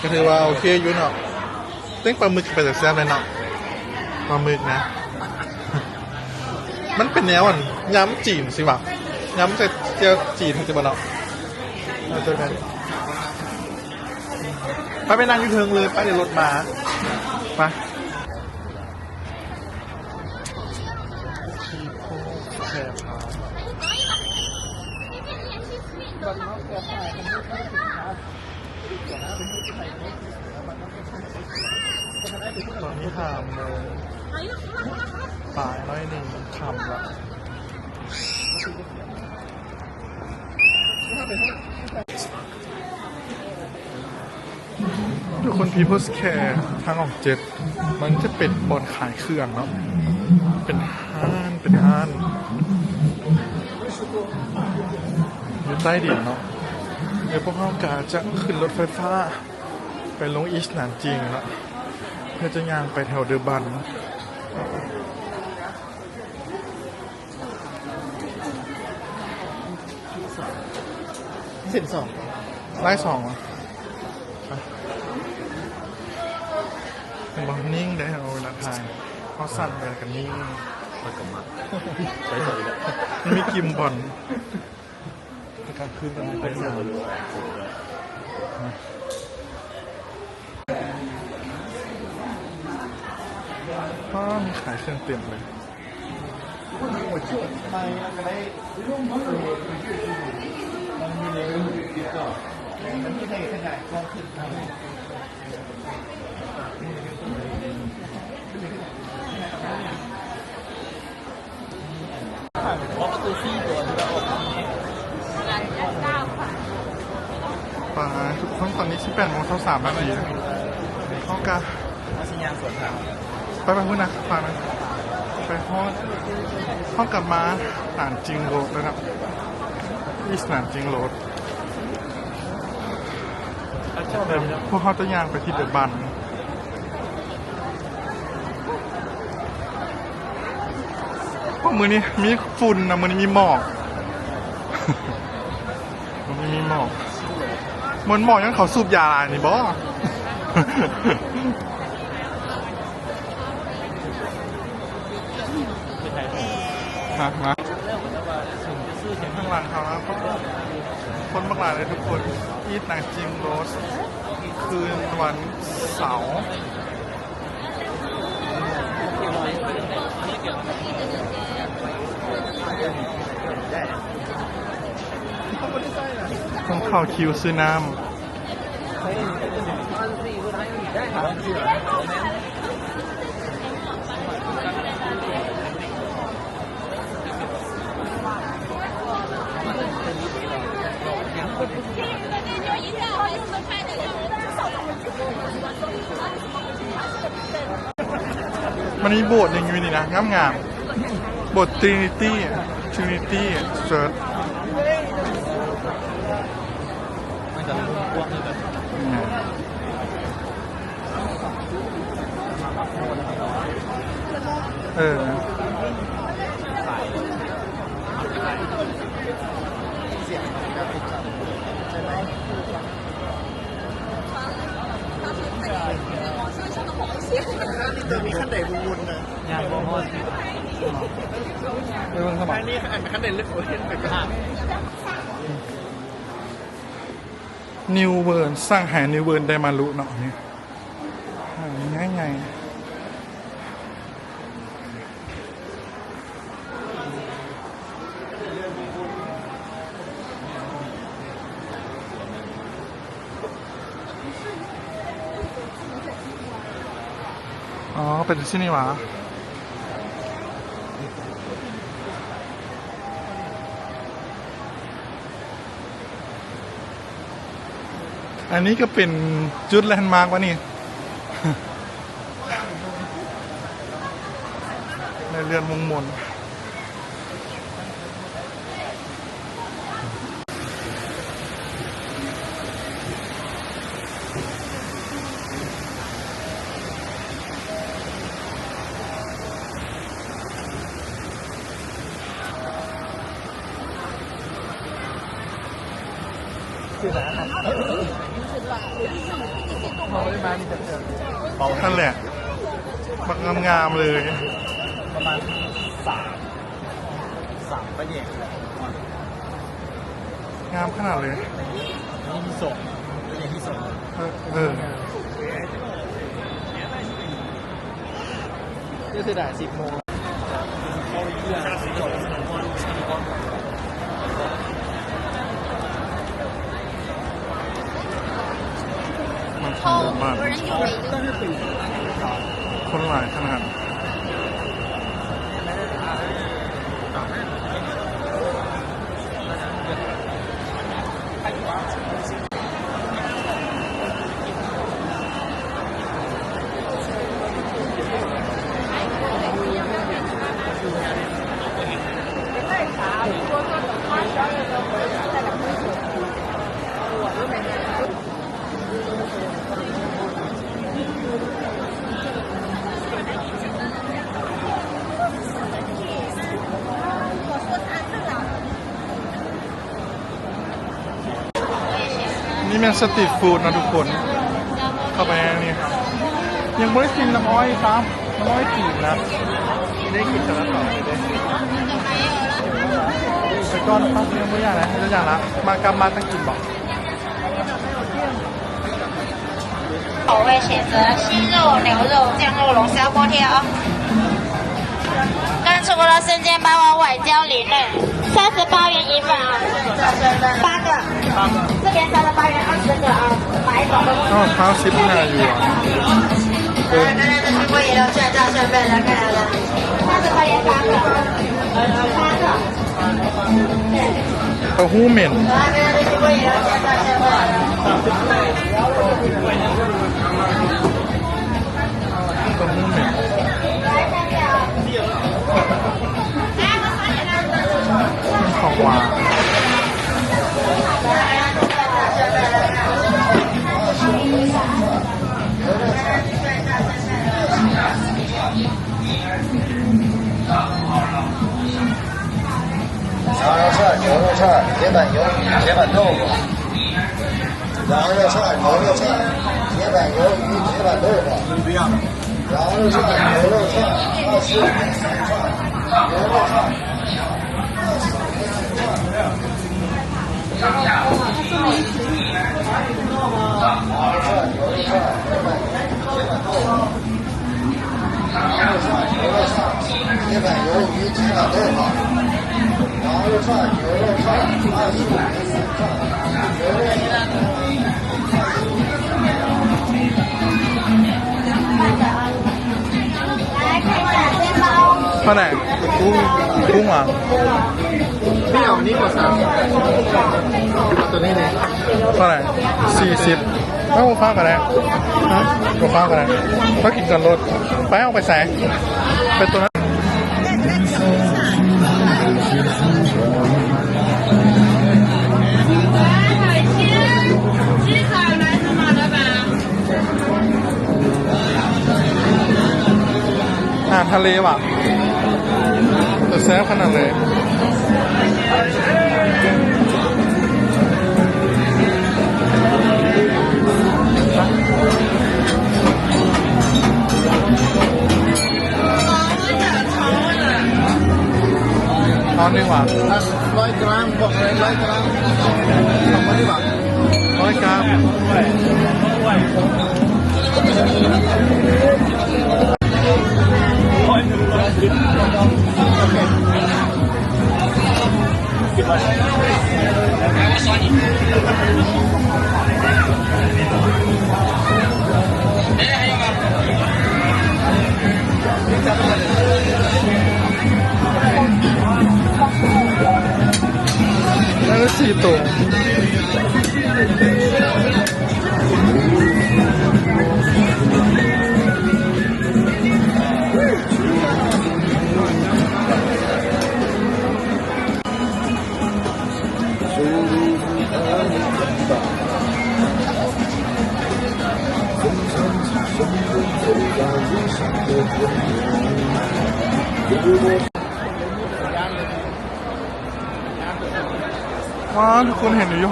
ก็ถือว่าโอเคอยู่เนาะเต้งปลาหมึกไปแต่แซ่บเลยเนาะปลาหมึกนะ มันเป็นแนวอะย้ำจีนสิวะย้ำจะเจียวจีนใช่ปะเนาะเราเจอกันไปไปนั่งอยูเทิงเลยไปเดี๋ยวรถมาไปชีโพแชร์พาตอนนี้หามโมงปลายน้อยหนึ่งคำละ ทุกคน People's Care ทางออกเจ็ด มันจะเป็นบอนขายเครื่องเนาะเป็นห้านเป็นห้านอยู่ใต้ดินเนาะเดี๋ยวพวกเขากาจะขึ้นรถไฟฟ้า ไปลงอีสนานจริงเนาะเพื่อจะย่างไปแถวเดอร์บันเส้นสองไล่สองอะบอนิ่งได้เอาเวลาถ่ายเขาสั่นไปกันนิ่งมันกับมัดใช้ตัวนี้แหละมันมีกิมบอลในการคืนกันไปเป็นเรื่เส้นอยตัวนี้ก็มีขายเครื่องเต็มเลย เพราะประตูซี่ตัวที่เราออกมาปลาทุกคนตอนนี้18โมงเท่า3นาทีเข้ากามาสัญญาณสวนทางไปไปพุ่นะฝากนะไปฮอดห้องกลับมาหนานจริงโรดนะครับอีสนานจริงโรด พวกเขาจะย่างไปที่เดบันพวกมือนี้มีฝุ่นนะมือนี้มีหมอกมือนี้มีหมอกเหมันหมอกยังเขาสูบยาอะไรนี่บอฮะมา องข้างหลังเขานะคนบางหลายเลยทุกคนอีทนางจิมโรส คืนวันเสาร์ต้องเข้าคิวซื้อน้ำ มันมีโบสถ์หนึ่งอยู่นี่นะงามงามๆโบสถ์ทรินิตี้ทรินิตี้เซิร์ชเออ เดี๋ยวมีขั้นใดบุญนะยางบ่ฮอด เออสมัคร นี่อันขั้นใดเล็กกว่าเห็นไปก็ห่างนิวเวิร์นสร้างหายนิวเวิร์นไดมารุเนาะนี่หาง่ายไงอ๋อ เป็นที่นี่หวะ อันนี้ก็เป็นจุดแลนด์มาร์กวะนี่ในเรือนมงมน เขาไม่ได้มานี่จะเจอเบานั่นแหละบักงามๆเลย ประมาณสามสามประเด็นงามขนาดเลยนี่ที่ส่งประเด็นที่ส่งเออเออก็คือได้สิบโมงมัน นุกมากคนหลาย ขนาด นี่มันสตรีทฟู้ดนะทุกคน เข้าไปในนี่ครับ ยังไม่ได้กินน้ำอ้อยครับน้ำอ้อยจีบนะได้กินแต่ละต่อเลยเด้ไปก้อนครับยังไม่อยากนะไม่อยากละมากำมาตั้งกินบอก 口味选择鸡肉、牛肉、酱肉龙虾锅贴哦。 刚出锅的瞬间包我外交里嫩三十八元一份啊。八个。八个这边三十八元二十个啊买一桶的公司来刚才的苹果饮料算到算费来看来了三十块钱八个八个呃来刚才后后花。羊肉串、牛肉串、铁板油、铁板豆腐。羊肉串、牛肉串、铁板油、铁板豆腐。不一样。羊肉串、牛肉串、串、牛肉串。铁板鱿鱼鸡蛋豆腐，羊肉串、牛肉串、二十五元散串，牛肉串。放哪？公公啊？ นกุ้งกุ้งเหรอะไม่เอานี้หมดสามเอาตัวนี้เลยข้าวไหนสี่สิบไม่เอาฟ้ากันแล้วฮะเอาฟ้ากันแล้วถ้ากินกันรถไปเอาไปใส่ไปตัวนั้นอาหารทะเลว่ะแต่แซ่บขนาดเลย ตอนนึงว่ะร้อยกรัมบอ กเลยร้อยกรัมท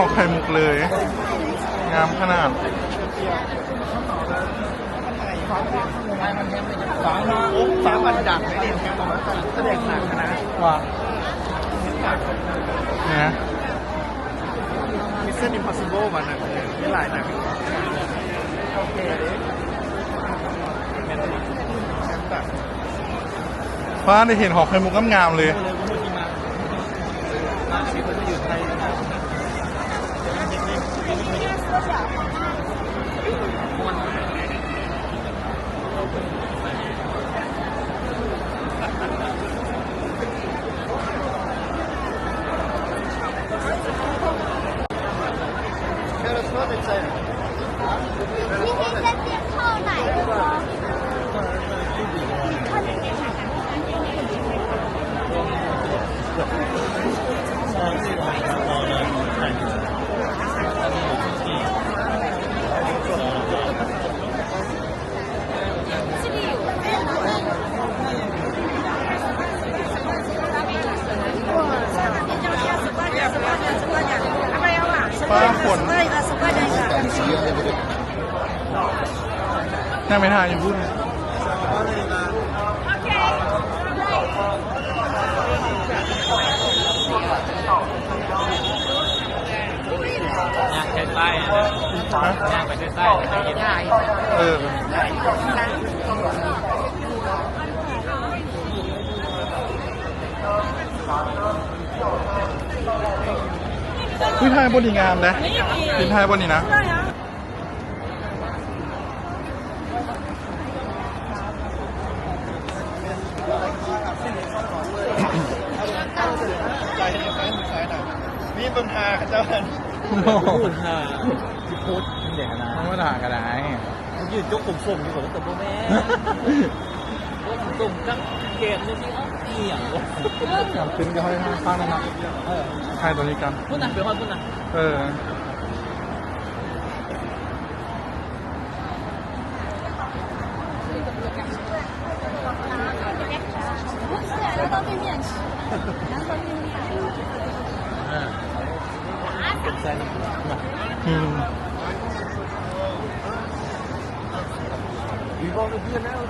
อไข่มุกเลย งามขนาดฝังมาฝังมันดักไอ้เด่นแค่ประมาณแสดงหนักนะว่าเนี่ยมิชชั่นอิมพอสซิเบิลมันหนักเลยไม่หลายหนักโอเคเลยแมนตี้แชมป์แบบฟ้าได้เห็นหอกไข่มุกงามๆเลย 今天在店泡奶吗？ นั่งไม่ทานอยู่พูดเลยย่างใช้ใต้นะฮะย่างไปใช้ใต้ใช้ยินเออวิทายบนดีงามนะดินไทยบนนี่นะ ใจในซ้ายมือซ้ายหน่อย นี่เบิ่งหาเจ้าพูดฮะที่โพสต์เด็กนะไม่ด่ากันได้มันยืนยกผมส่งอยู่กับตัวโบแม่ผมส่งจังเกมนี่ที่เอ้าเอียงวะอยากขึ้นก็ให้ฟังนะนะเออใครตัวนี้กันพูดนะเป็นคนพูดนะเออ เป็นใจนะอืมวีบอกเพื่อนแล้ว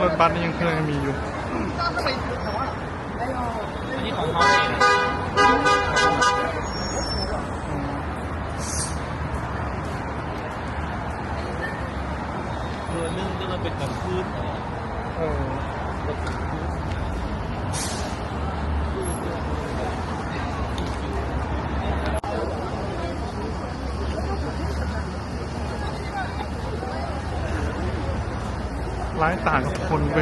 รถบัสนี่ยังเคยมีอยู่อันนี้ของเขาเองเรือนึ่งที่มันเป็นแบบ พื้นเออร้ายต่างกับคนไป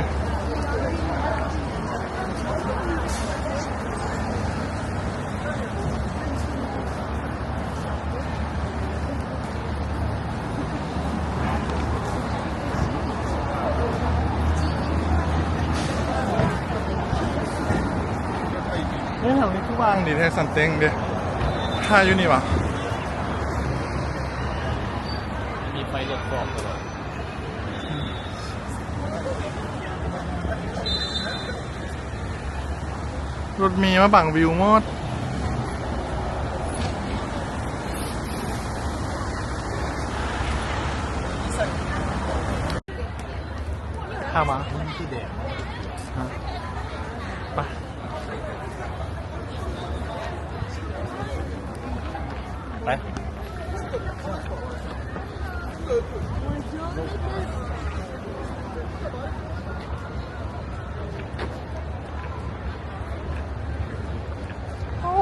นี่แถวนี้ คือวางดิแทสันเต็งเดียท่าอยู่นี่วะมีไฟเลือดฟอกตลอดรถมีมาบังวิวหมดข้ามามันคือแดด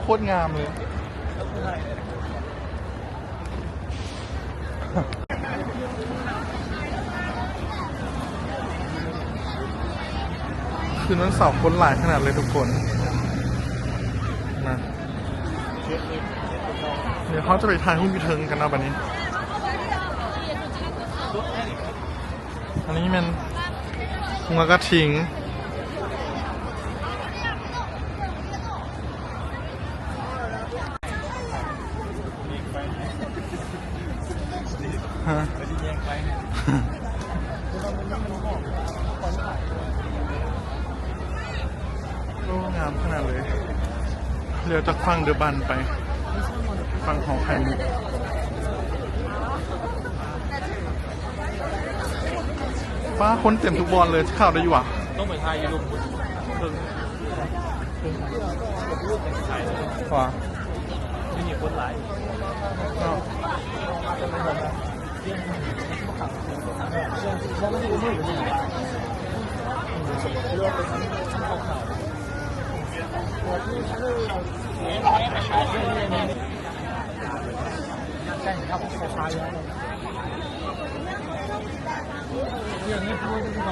โคตรงามเลย คืนวันเสาร์คนหลายขนาดเลยทุกคนนะเดี๋ยวเขาจะไปถ่ายหุ้นพิเทิงกันนะวันนี้ อันนี้มันหัวกระทิง ฮะที่แยกไปโอ้งามขนาดเลยเรือจากฟังเดอะบันไป ฟังหอไข่มุกป้าคนเต็มทุกบอลเลยข่าวได้อยู่อะต้องไปทายอยูรุมเพิ่งถ่ายเลยว้าไม่มีคนหลาย 现在你要不说啥呀？你你不会不好。